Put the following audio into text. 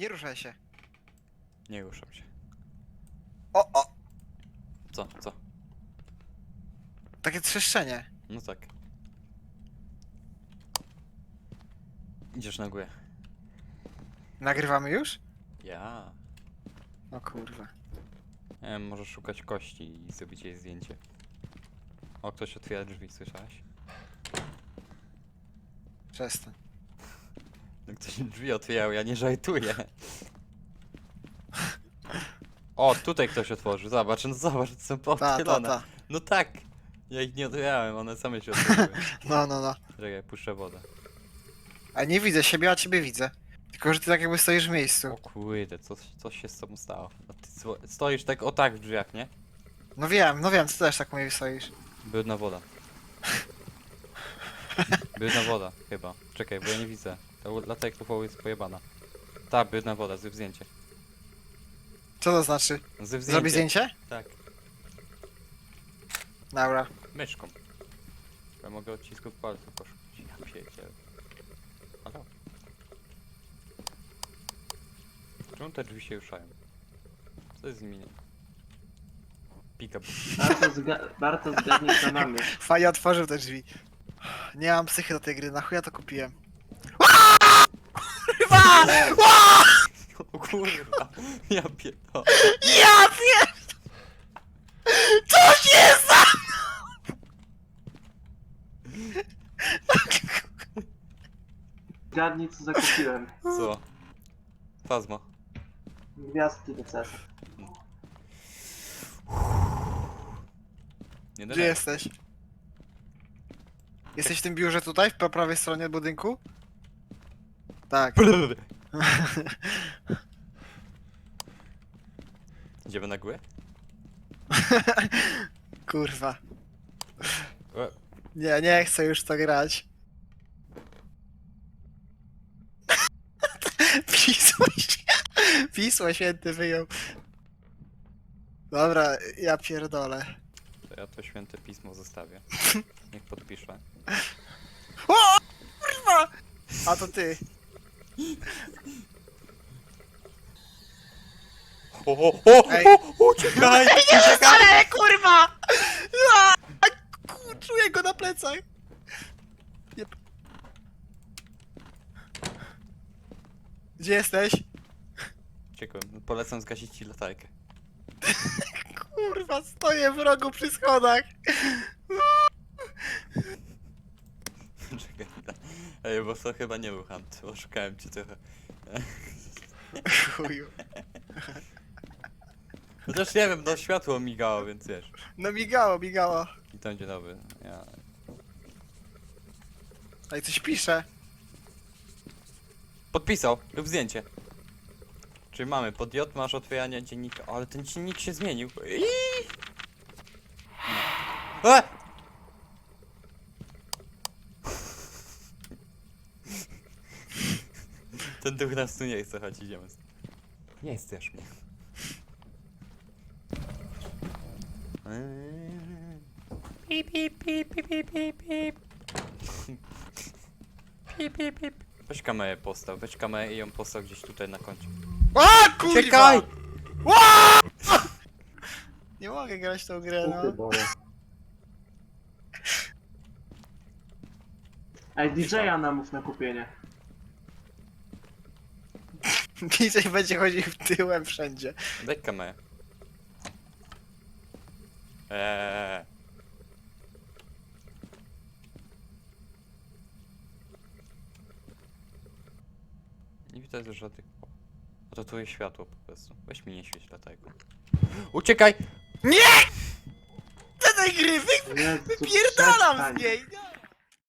Nie ruszaj się. Nie ruszam się. O, o! Co, co? Takie trzeszczenie. No tak. Idziesz na górę. Nagrywamy już? Ja. O kurwa. Wiem, możesz szukać kości i zrobić jej zdjęcie. O, ktoś otwiera drzwi, słyszałeś? Przestań. No ktoś drzwi otwierał, ja nie żartuję. O, tutaj ktoś otworzył, zobacz, no zobacz, są Ta, ta, ta. No tak! Ja ich nie otwierałem, one same się otworzyły. No, no, no. Czekaj, puszczę wodę. A nie widzę siebie, a ciebie widzę. Tylko, że ty tak jakby stoisz w miejscu. O kurde, co, co się z tobą stało? No ty stoisz tak o tak w drzwiach, nie? No wiem, no wiem, ty też tak mówię stoisz. Brudna woda. Brudna woda, chyba. Czekaj, bo ja nie widzę. Ta latek tu jest pojebana. Ta, brudna woda, zrób zdjęcie. Co to znaczy? Zrób zdjęcie. Zrobić zdjęcie? Tak, Dobra. myszką. Ja mogę odcisków palców poszukać. Ja pierdzielę. Halo? Czemu te drzwi się ruszają? Co jest z nimi? nie? Pika, Bardzo, zga- bardzo zgadnij co mamy. Fajnie otworzył te drzwi. Nie mam psychy do tej gry, na chuja to kupiłem. O kurwa, ja pierdolę. Ja wiem! Co się za... Zgadnij co zakupiłem. Co? Fazma. Gwiazdki do CS. Nie Gdzie denerwuj. jesteś? Jesteś w tym biurze tutaj, po prawej stronie budynku? Tak. Idziemy na górę? Kurwa. E, Nie, nie chcę już to grać. Pismo, Pismo święty wyjął. Dobra, ja pierdolę. To ja to święte pismo zostawię. Niech podpiszę. O, kurwa! A to ty. O, o, o, Ej. o, uciekaj! Ale kurwa! A, ku- Czuję go na plecach. Gdzie jesteś? Uciekłem. Polecam zgasić ci latarkę. Kurwa, stoję w rogu przy schodach. Czekaj. Ej, bo to chyba nie był hunt. Oszukałem cię trochę. Chuju. Chociaż nie wiem, no światło migało, więc wiesz. No migało, migało. I to będzie dobry. Ja... A i coś pisze. Podpisał, rób zdjęcie. Czyli mamy, pod J masz otwieranie dziennika, ale ten dziennik się zmienił. Iii! E! Ten duch nas tu nie chce, chodź idziemy. Nie chcesz mnie. Pip, pip, pip, pip, pip, pip, pip. Pip, pip, pip. Weź kamerę postaw, weź kamerę i ją postaw gdzieś tutaj na końcu. A kurwa! Czekaj! Nie mogę grać w tą grę, no. Ej, DJ-a namów na kupienie. DJ będzie chodził tyłem wszędzie. Daj kamerę. Eee. Nie widać też żadnych... O, to twoje światło po prostu. Weź mi nie świeć. Uciekaj! Te tej gry, wy, Jezu, wypierdalam przestań. z niej! Ja